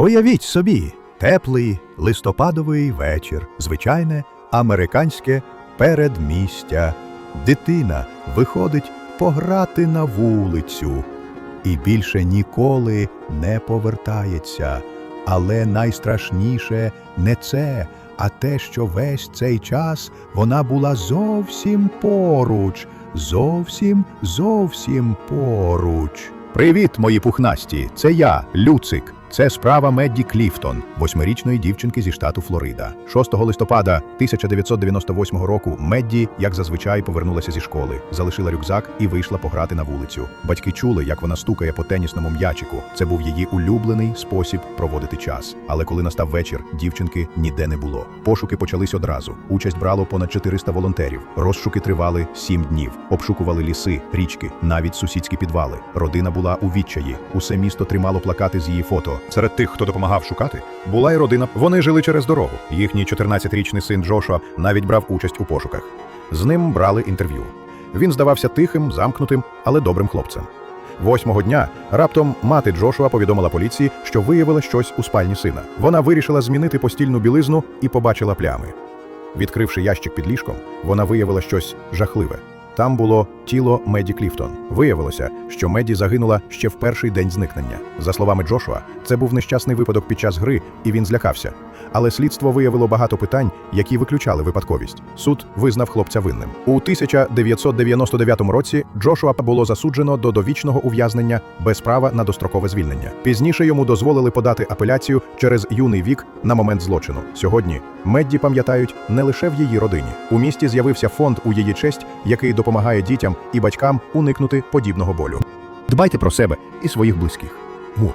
Уявіть собі, теплий листопадовий вечір, звичайне американське передмістя. Дитина виходить пограти на вулицю і більше ніколи не повертається. Але найстрашніше не це, а те, що весь цей час вона була зовсім поруч, зовсім, зовсім поруч. Привіт, мої пухнасті! Це я, Люцик. Це справа Медді Кліфтон, восьмирічної дівчинки зі штату Флорида. 6 листопада 1998 року Медді, як зазвичай, повернулася зі школи, залишила рюкзак і вийшла пограти на вулицю. Батьки чули, як вона стукає по тенісному м'ячику. Це був її улюблений спосіб проводити час. Але коли настав вечір, дівчинки ніде не було. Пошуки почались одразу. Участь брало понад 400 волонтерів. Розшуки тривали 7 днів. Обшукували ліси, річки, навіть сусідські підвали. Родина була у відчаї. Усе місто тримало плакати з її фото. Серед тих, хто допомагав шукати, була й родина. Вони жили через дорогу. Їхній 14-річний син Джошуа навіть брав участь у пошуках. З ним брали інтерв'ю. Він здавався тихим, замкнутим, але добрим хлопцем. Восьмого дня раптом мати Джошуа повідомила поліції, що виявила щось у спальні сина. Вона вирішила змінити постільну білизну і побачила плями. Відкривши ящик під ліжком, вона виявила щось жахливе. Там було тіло Меді Кліфтон. Виявилося, що Меді загинула ще в перший день зникнення. За словами Джошуа, це був нещасний випадок під час гри, і він злякався. Але слідство виявило багато питань, які виключали випадковість. Суд визнав хлопця винним. У 1999 році Джошуа було засуджено до довічного ув'язнення без права на дострокове звільнення. Пізніше йому дозволили подати апеляцію через юний вік на момент злочину. Сьогодні Медді пам'ятають не лише в її родині. У місті з'явився фонд у її честь, який допомагає дітям і батькам уникнути подібного болю. Дбайте про себе і своїх близьких. Му.